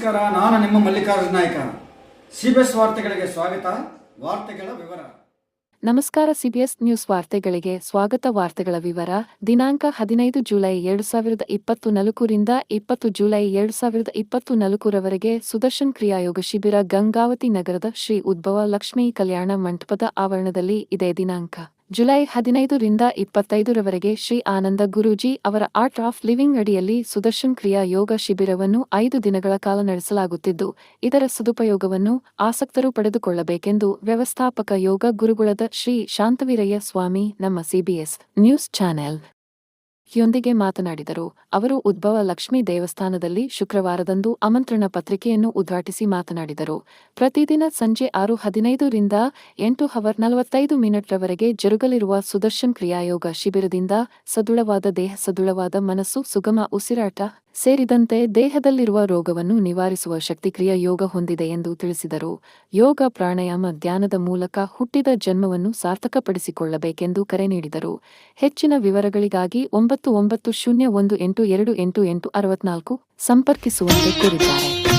ನಮಸ್ಕಾರ, ನಾನು ನಿಮ್ಮ ಮಲ್ಲಿಕಾರ್ಜುನ ನಾಯ್ಕ. ಸಿಬಿಎಸ್ ವಾರ್ತೆಗಳಿಗೆ ಸ್ವಾಗತ, ವಾರ್ತೆಗಳ ವಿವರ. ನಮಸ್ಕಾರ, ಸಿಬಿಎಸ್ ನ್ಯೂಸ್ ವಾರ್ತೆಗಳಿಗೆ ಸ್ವಾಗತ. ವಾರ್ತೆಗಳ ವಿವರ, ದಿನಾಂಕ ಹದಿನೈದು ಜುಲೈ ಎರಡು ಸಾವಿರದ ಇಪ್ಪತ್ತು ನಾಲ್ಕರಿಂದ ಇಪ್ಪತ್ತು ಜುಲೈ ಎರಡು ಸಾವಿರದ ಇಪ್ಪತ್ತು ನಾಲ್ಕರವರೆಗೆ ಸುದರ್ಶನ್ ಕ್ರಿಯಾಯೋಗ ಶಿಬಿರ ಗಂಗಾವತಿ ನಗರದ ಶ್ರೀ ಉದ್ಭವ ಲಕ್ಷ್ಮೀ ಕಲ್ಯಾಣ ಮಂಟಪದ ಆವರಣದಲ್ಲಿ ಇದೇ ದಿನಾಂಕ. ಜುಲೈ ಹದಿನೈದರಿಂದ ಇಪ್ಪತ್ತೈದರವರೆಗೆ ಶ್ರೀ ಆನಂದ ಗುರೂಜಿ ಅವರ ಆರ್ಟ್ ಆಫ್ ಲಿವಿಂಗ್ ಅಡಿಯಲ್ಲಿ ಸುದರ್ಶನ್ ಕ್ರಿಯಾ ಯೋಗ ಶಿಬಿರವನ್ನು ಐದು ದಿನಗಳ ಕಾಲ ನಡೆಸಲಾಗುತ್ತಿದ್ದು, ಇದರ ಸದುಪಯೋಗವನ್ನು ಆಸಕ್ತರು ಪಡೆದುಕೊಳ್ಳಬೇಕೆಂದು ವ್ಯವಸ್ಥಾಪಕ ಯೋಗ ಗುರುಗುಳದ ಶ್ರೀ ಶಾಂತವೀರಯ್ಯ ಸ್ವಾಮಿ, ನಮ್ಮ ಸಿಬಿಎಸ್ ನ್ಯೂಸ್ ಚಾನೆಲ್ ಯೊಂದಿಗೆ ಮಾತನಾಡಿದರು. ಅವರು ಉದ್ಭವ ಲಕ್ಷ್ಮೀ ದೇವಸ್ಥಾನದಲ್ಲಿ ಶುಕ್ರವಾರದಂದು ಆಮಂತ್ರಣ ಪತ್ರಿಕೆಯನ್ನು ಉದ್ಘಾಟಿಸಿ ಮಾತನಾಡಿದರು. ಪ್ರತಿದಿನ ಸಂಜೆ ಆರು ಹದಿನೈದರಿಂದ ಎಂಟು ಹವರ್ ನಲವತ್ತೈದು ಮಿನಿಟ್ರವರೆಗೆ ಜರುಗಲಿರುವ ಸುದರ್ಶನ್ ಕ್ರಿಯಾಯೋಗ ಶಿಬಿರದಿಂದ ಸದೃಢವಾದ ದೇಹ ಸದೃಢವಾದ ಮನಸ್ಸು ಸುಗಮ ಉಸಿರಾಟ ಸೇರಿದಂತೆ ದೇಹದಲ್ಲಿರುವ ರೋಗವನ್ನು ನಿವಾರಿಸುವ ಶಕ್ತಿಕ್ರಿಯ ಯೋಗ ಹೊಂದಿದೆ ಎಂದು ತಿಳಿಸಿದರು. ಯೋಗ ಪ್ರಾಣಾಯಾಮ ಧ್ಯಾನದ ಮೂಲಕ ಹುಟ್ಟಿದ ಜನ್ಮವನ್ನು ಸಾರ್ಥಕಪಡಿಸಿಕೊಳ್ಳಬೇಕೆಂದು ಕರೆ ನೀಡಿದರು. ಹೆಚ್ಚಿನ ವಿವರಗಳಿಗಾಗಿ ಒಂಬತ್ತು ಒಂಬತ್ತು ಶೂನ್ಯ ಒಂದು ಎಂಟು ಎರಡು ಎಂಟು ಎಂಟು ಅರವತ್ನಾಲ್ಕು ಸಂಪರ್ಕಿಸುವಂತೆ ಕೋರಿದ್ದಾರೆ.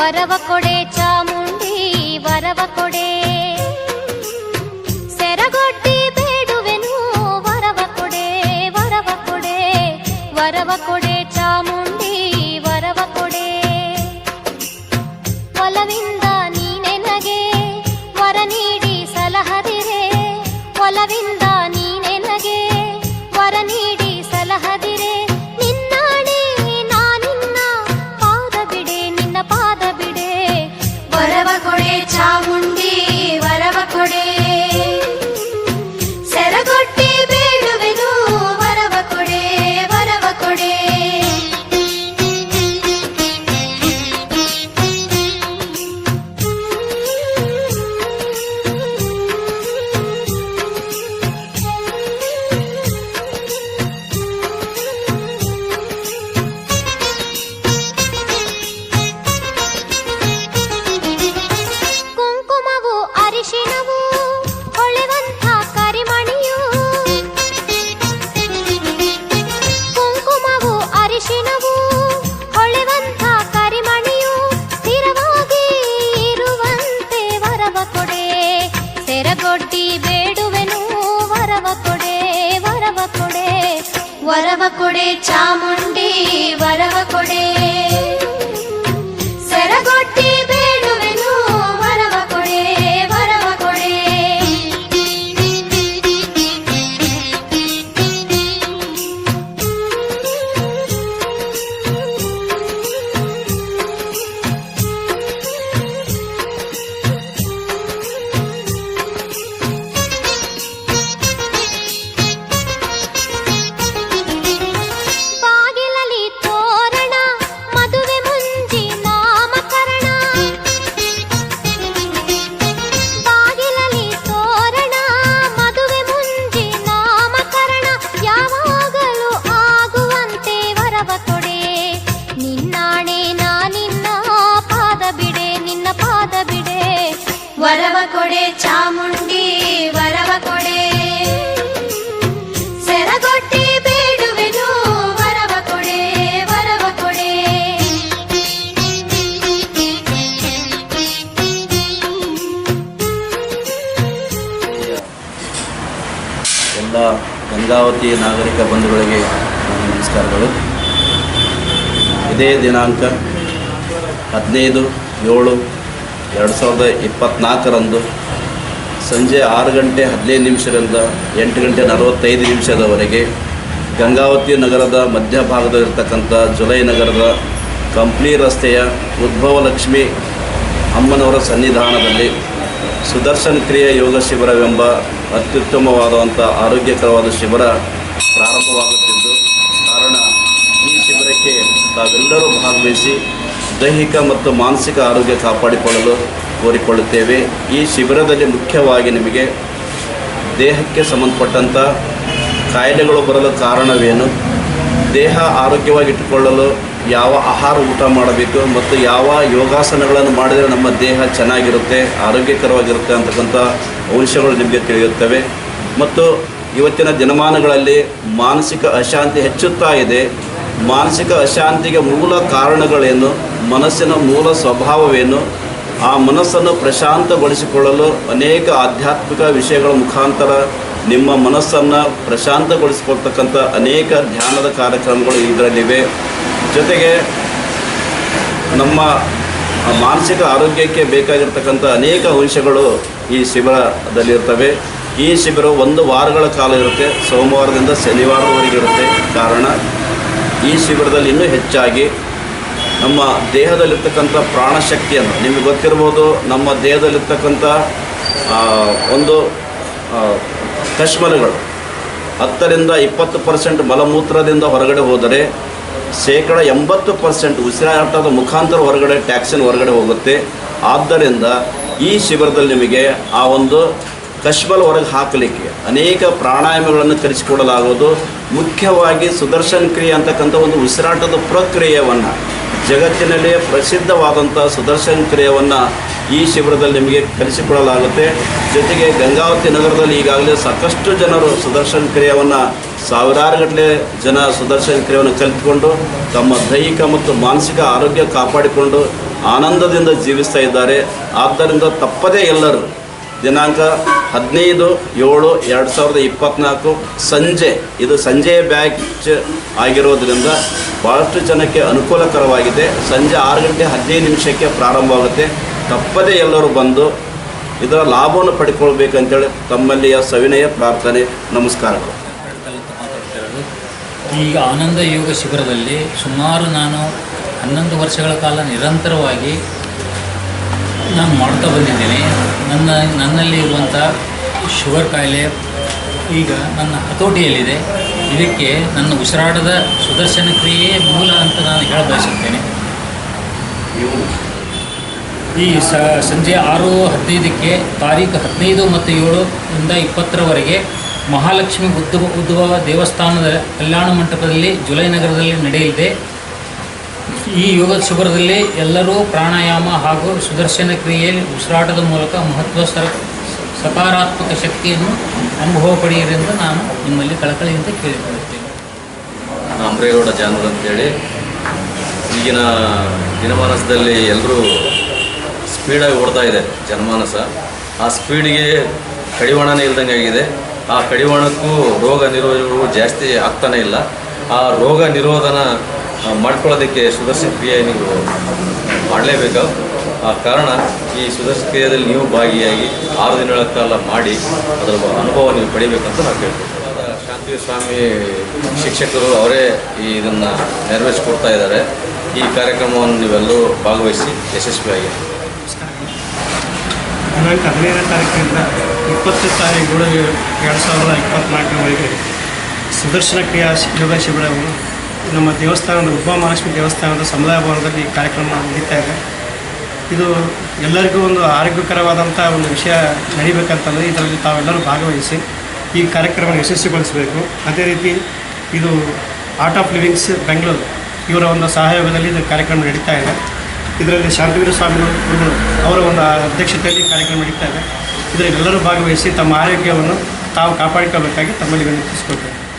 ವರವ ಕೊಡೆ ಚಾಮುಂಡಿ ವರವ ಕೊಡೆ ಚಾಮುಂಡಿ ವರವ ಕೊಡೆ ವರವ ಕೊಡೆ ನಿನ್ನಾಣೆ ನಾನಿನ್ನ ಪಾದ ಬಿಡೆ, ನಿನ್ನ ಪಾದ ಬಿಡೆ. ವರವ ಕೊಡೆ ಚಾಮುಂಡಿ, ವರವ ಕೊಡೆ. ಸೆರಗೊಟ್ಟಿ ಬೇಡುವೆನು, ವರವ ಕೊಡೆ ವರವ ಕೊಡೆ. ಎಲ್ಲ ಗಂಗಾವತಿ ನಾಗರಿಕ ಬಂಧುಗಳಿಗೆ ನಮಸ್ಕಾರಗಳು. ಇದೇ ದಿನಾಂಕ ಹದಿನೈದು ಏಳು ಎರಡು ಸಾವಿರದ ಇಪ್ಪತ್ತ್ನಾಲ್ಕರಂದು ಸಂಜೆ ಆರು ಗಂಟೆ ಹದಿನೈದು ನಿಮಿಷದಿಂದ ಎಂಟು ಗಂಟೆ ನಲವತ್ತೈದು ನಿಮಿಷದವರೆಗೆ ಗಂಗಾವತಿ ನಗರದ ಮಧ್ಯಭಾಗದಲ್ಲಿರ್ತಕ್ಕಂಥ ಜುಲೈ ನಗರದ ಕಂಪ್ಲಿ ರಸ್ತೆಯ ಉದ್ಭವ ಲಕ್ಷ್ಮಿ ಅಮ್ಮನವರ ಸನ್ನಿಧಾನದಲ್ಲಿ ಸುದರ್ಶನ ಕ್ರಿಯೆ ಯೋಗ ಶಿಬಿರವೆಂಬ ಅತ್ಯುತ್ತಮವಾದಂಥ ಆರೋಗ್ಯಕರವಾದ ಶಿಬಿರ ಪ್ರಾರಂಭವಾಗುತ್ತಿದ್ದು ಕಾರಣ ಶಿಬಿರಕ್ಕೆ ತಾವೆಲ್ಲರೂ ಭಾಗವಹಿಸಿ ದೈಹಿಕ ಮತ್ತು ಮಾನಸಿಕ ಆರೋಗ್ಯ ಕಾಪಾಡಿಕೊಳ್ಳಲು ಕೋರಿಕೊಳ್ಳುತ್ತೇವೆ. ಈ ಶಿಬಿರದಲ್ಲಿ ಮುಖ್ಯವಾಗಿ ನಿಮಗೆ ದೇಹಕ್ಕೆ ಸಂಬಂಧಪಟ್ಟಂಥ ಕಾಯಿಲೆಗಳು ಬರಲು ಕಾರಣವೇನು? ದೇಹ ಆರೋಗ್ಯವಾಗಿಟ್ಟುಕೊಳ್ಳಲು ಯಾವ ಆಹಾರ ಊಟ ಮಾಡಬೇಕು ಮತ್ತು ಯಾವ ಯೋಗಾಸನಗಳನ್ನು ಮಾಡಿದರೆ ನಮ್ಮ ದೇಹ ಚೆನ್ನಾಗಿರುತ್ತೆ, ಆರೋಗ್ಯಕರವಾಗಿರುತ್ತೆ ಅಂತಕ್ಕಂಥ ಅಂಶಗಳು ನಿಮಗೆ ತಿಳಿಯುತ್ತವೆ. ಮತ್ತು ಇವತ್ತಿನ ದಿನಮಾನಗಳಲ್ಲಿ ಮಾನಸಿಕ ಅಶಾಂತಿ ಹೆಚ್ಚುತ್ತಾ ಇದೆ. ಮಾನಸಿಕ ಅಶಾಂತಿಗೆ ಮೂಲ ಕಾರಣಗಳೇನು? ಮನಸ್ಸಿನ ಮೂಲ ಸ್ವಭಾವವೇನು? ಆ ಮನಸ್ಸನ್ನು ಪ್ರಶಾಂತಗೊಳಿಸಿಕೊಳ್ಳಲು ಅನೇಕ ಆಧ್ಯಾತ್ಮಿಕ ವಿಷಯಗಳ ಮುಖಾಂತರ ನಿಮ್ಮ ಮನಸ್ಸನ್ನು ಪ್ರಶಾಂತಗೊಳಿಸಿಕೊಳ್ತಕ್ಕಂಥ ಅನೇಕ ಧ್ಯಾನದ ಕಾರ್ಯಕ್ರಮಗಳು ಇದರಲ್ಲಿವೆ. ಜೊತೆಗೆ ನಮ್ಮ ಮಾನಸಿಕ ಆರೋಗ್ಯಕ್ಕೆ ಬೇಕಾಗಿರ್ತಕ್ಕಂಥ ಅನೇಕ ಅಂಶಗಳು ಈ ಶಿಬಿರದಲ್ಲಿರ್ತವೆ. ಈ ಶಿಬಿರ ಒಂದು ವಾರಗಳ ಕಾಲ ಇರುತ್ತೆ. ಸೋಮವಾರದಿಂದ ಶನಿವಾರದವರೆಗೆ ಇರುತ್ತೆ. ಕಾರಣ ಈ ಶಿಬಿರದಲ್ಲಿ ಇನ್ನೂ ಹೆಚ್ಚಾಗಿ ನಮ್ಮ ದೇಹದಲ್ಲಿರ್ತಕ್ಕಂಥ ಪ್ರಾಣಶಕ್ತಿಯನ್ನು, ನಿಮಗೆ ಗೊತ್ತಿರ್ಬೋದು ನಮ್ಮ ದೇಹದಲ್ಲಿರ್ತಕ್ಕಂಥ ಒಂದು ಕಶ್ಮಲಗಳು ಹತ್ತರಿಂದ ಇಪ್ಪತ್ತು ಪರ್ಸೆಂಟ್ ಮಲಮೂತ್ರದಿಂದ ಹೊರಗಡೆ ಹೋದರೆ ಶೇಕಡ ಎಂಬತ್ತು ಪರ್ಸೆಂಟ್ ಉಸಿರಾಟದ ಮುಖಾಂತರ ಹೊರಗಡೆ, ಟ್ಯಾಕ್ಸಿನ ಹೊರಗಡೆ ಹೋಗುತ್ತೆ. ಆದ್ದರಿಂದ ಈ ಶಿಬಿರದಲ್ಲಿ ನಿಮಗೆ ಆ ಒಂದು ಕಶ್ಮಲ ಹೊರಗೆ ಹಾಕಲಿಕ್ಕೆ ಅನೇಕ ಪ್ರಾಣಾಯಾಮಗಳನ್ನು ಕಲಿಸಿಕೊಡಲಾಗುವುದು. ಮುಖ್ಯವಾಗಿ ಸುದರ್ಶನ್ ಕ್ರಿಯೆ ಅಂತಕ್ಕಂಥ ಒಂದು ಉಸಿರಾಟದ ಪ್ರಕ್ರಿಯೆಯನ್ನು, ಜಗತ್ತಿನಲ್ಲೇ ಪ್ರಸಿದ್ಧವಾದಂಥ ಸುದರ್ಶನ್ ಕ್ರಿಯೆಯನ್ನು ಈ ಶಿಬಿರದಲ್ಲಿ ನಿಮಗೆ ಕಲಿಸಿಕೊಡಲಾಗುತ್ತೆ. ಜೊತೆಗೆ ಗಂಗಾವತಿ ನಗರದಲ್ಲಿ ಈಗಾಗಲೇ ಸಾಕಷ್ಟು ಜನರು ಸುದರ್ಶನ್ ಕ್ರಿಯೆಯನ್ನು, ಸಾವಿರಾರು ಗಟ್ಟಲೆ ಜನ ಸುದರ್ಶನ್ ಕ್ರಿಯೆಯನ್ನು ಕಲಿತುಕೊಂಡು ತಮ್ಮ ದೈಹಿಕ ಮತ್ತು ಮಾನಸಿಕ ಆರೋಗ್ಯ ಕಾಪಾಡಿಕೊಂಡು ಆನಂದದಿಂದ ಜೀವಿಸ್ತಾ ಇದ್ದಾರೆ. ಆದ್ದರಿಂದ ತಪ್ಪದೇ ಎಲ್ಲರೂ ದಿನಾಂಕ ಹದಿನೈದು, ಏಳು, ಎರಡು ಸಾವಿರದ ಇಪ್ಪತ್ತ್ನಾಲ್ಕು ಸಂಜೆ. ಇದು ಸಂಜೆಯ ಬ್ಯಾಚ್ ಆಗಿರೋದ್ರಿಂದ ಭಾಳಷ್ಟು ಜನಕ್ಕೆ ಅನುಕೂಲಕರವಾಗಿದೆ. ಸಂಜೆ ಆರು ಗಂಟೆ ಹದಿನೈದು ನಿಮಿಷಕ್ಕೆ ಪ್ರಾರಂಭವಾಗುತ್ತೆ. ತಪ್ಪದೇ ಎಲ್ಲರೂ ಬಂದು ಇದರ ಲಾಭವನ್ನು ಪಡ್ಕೊಳ್ಬೇಕಂತೇಳಿ ತಮ್ಮಲ್ಲಿಯ ಸವಿನಯ ಪ್ರಾರ್ಥನೆ, ನಮಸ್ಕಾರಗಳು. ಈಗ ಆನಂದ ಯೋಗ ಶಿಬಿರದಲ್ಲಿ ಸುಮಾರು ನಾನು ಹನ್ನೊಂದು ವರ್ಷಗಳ ಕಾಲ ನಿರಂತರವಾಗಿ ನಾನು ಮಾಡ್ತಾ ಬಂದಿದ್ದೀನಿ. ನನ್ನ ನನ್ನಲ್ಲಿ ಇರುವಂಥ ಶುಗರ್ ಕಾಯಿಲೆ ಈಗ ನನ್ನ ಹತೋಟಿಯಲ್ಲಿದೆ. ಇದಕ್ಕೆ ನನ್ನ ಉಸಿರಾಟದ ಸುದರ್ಶನ ಕ್ರಿಯೆಯೇ ಮೂಲ ಅಂತ ನಾನು ಹೇಳ ಬಯಸುತ್ತೇನೆ ಈ ಸ ಸಂಜೆ ಆರು ಹದಿನೈದಕ್ಕೆ ತಾರೀಕು ಹದಿನೈದು ಮತ್ತು ಏಳು ಇಂದ ಇಪ್ಪತ್ತರವರೆಗೆ ಮಹಾಲಕ್ಷ್ಮಿ ಉದ್ಭವ ಉದ್ಭವ ದೇವಸ್ಥಾನದ ಕಲ್ಯಾಣ ಮಂಟಪದಲ್ಲಿ ಜುಲೈ ನಗರದಲ್ಲಿ ನಡೆಯಲಿದೆ. ಈ ಯೋಗ ಶಿಬಿರದಲ್ಲಿ ಎಲ್ಲರೂ ಪ್ರಾಣಾಯಾಮ ಹಾಗೂ ಸುದರ್ಶನ ಕ್ರಿಯೆಯಲ್ಲಿ ಉಸಿರಾಟದ ಮೂಲಕ ಮಹತ್ವ ಸರ ಸಕಾರಾತ್ಮಕ ಶಕ್ತಿಯನ್ನು ಅನುಭವ ಪಡೆಯಿರೆಂದು ನಾನು ನಿಮ್ಮಲ್ಲಿ ಕಳಕಳಿಯಿಂದ ಕೇಳಿಕೊಳ್ಳುತ್ತೇನೆ. ಅಂಬ್ರೇಗೌಡ ಚಾನಲ್ ಅಂತೇಳಿ. ಈಗಿನ ದಿನಮಾನಸದಲ್ಲಿ ಎಲ್ಲರೂ ಸ್ಪೀಡಾಗಿ ಓಡ್ತಾ ಇದೆ ಜನಮಾನಸ. ಆ ಸ್ಪೀಡಿಗೆ ಕಡಿವಾಣನೇ ಇಲ್ದಂಗೆ ಆಗಿದೆ. ಆ ಕಡಿವಾಣಕ್ಕೂ ರೋಗ ನಿರೋಧಗಳು ಜಾಸ್ತಿ ಆಗ್ತಾನೇ ಇಲ್ಲ. ಆ ರೋಗ ನಿರೋಧನ ಮಾಡ್ಕೊಳ್ಳೋದಕ್ಕೆ ಸುದರ್ಶನ ಕ್ರಿಯೆ ನೀವು ಮಾಡಲೇಬೇಕು. ಆ ಕಾರಣ ಈ ಸುದರ್ಶನ ಕ್ರಿಯೆಯಲ್ಲಿ ನೀವು ಭಾಗಿಯಾಗಿ ಆರು ದಿನಗಳ ಕಾಲ ಮಾಡಿ ಅದರ ಅನುಭವ ನೀವು ಪಡಿಬೇಕಂತ ನಾವು ಕೇಳ್ತೀವಿ. ಶಾಂತಿ ಸ್ವಾಮಿ ಶಿಕ್ಷಕರು ಅವರೇ ಈ ಇದನ್ನು ನೆರವೇರಿಸಿಕೊಡ್ತಾ ಇದ್ದಾರೆ. ಈ ಕಾರ್ಯಕ್ರಮವನ್ನು ನೀವೆಲ್ಲರೂ ಭಾಗವಹಿಸಿ ಯಶಸ್ವಿಯಾಗಿ. ದಿನಾಂಕ ಹದಿನೈದನೇ ತಾರೀಕಿನಿಂದ ಇಪ್ಪತ್ತು ತಾರೀಕು ಎರಡು ಸಾವಿರದ ಇಪ್ಪತ್ತ್ನಾಲ್ಕರವರೆಗೆ ಸುದರ್ಶನ ಕ್ರಿಯಾ ಶಿ- ಯೋಗ ಶಿಬಿರವನ್ನು ನಮ್ಮ ದೇವಸ್ಥಾನದ ಉಪ ಮಹಾಲಕ್ಷ್ಮಿ ದೇವಸ್ಥಾನದ ಸಮುದಾಯ ಭವನದಲ್ಲಿ ಈ ಕಾರ್ಯಕ್ರಮ ನಡೀತಾ ಇದೆ. ಇದು ಎಲ್ಲರಿಗೂ ಒಂದು ಆರೋಗ್ಯಕರವಾದಂಥ ಒಂದು ವಿಷಯ ನಡೀಬೇಕಂತಂದರೆ ಇದರಲ್ಲಿ ತಾವೆಲ್ಲರೂ ಭಾಗವಹಿಸಿ ಈ ಕಾರ್ಯಕ್ರಮ ಯಶಸ್ವಿಗೊಳಿಸಬೇಕು. ಅದೇ ರೀತಿ ಇದು ಆರ್ಟ್ ಆಫ್ ಲಿವಿಂಗ್ಸ್ ಬೆಂಗಳೂರು ಇವರ ಒಂದು ಸಹಯೋಗದಲ್ಲಿ ಇದು ಕಾರ್ಯಕ್ರಮ ನಡೀತಾ ಇದೆ. ಇದರಲ್ಲಿ ಶಾಂತವೀರ ಸ್ವಾಮಿಗಳು ಅವರ ಒಂದು ಅಧ್ಯಕ್ಷತೆಯಲ್ಲಿ ಕಾರ್ಯಕ್ರಮ ನಡೀತಾ ಇದೆ. ಇದರಲ್ಲಿ ಎಲ್ಲರೂ ಭಾಗವಹಿಸಿ ತಮ್ಮ ಆರೋಗ್ಯವನ್ನು ತಾವು ಕಾಪಾಡಿಕೊಳ್ಳಬೇಕಾಗಿ ತಮ್ಮಲ್ಲಿ ವಿನಂತಿಸಿಕೊಳ್ತೇವೆ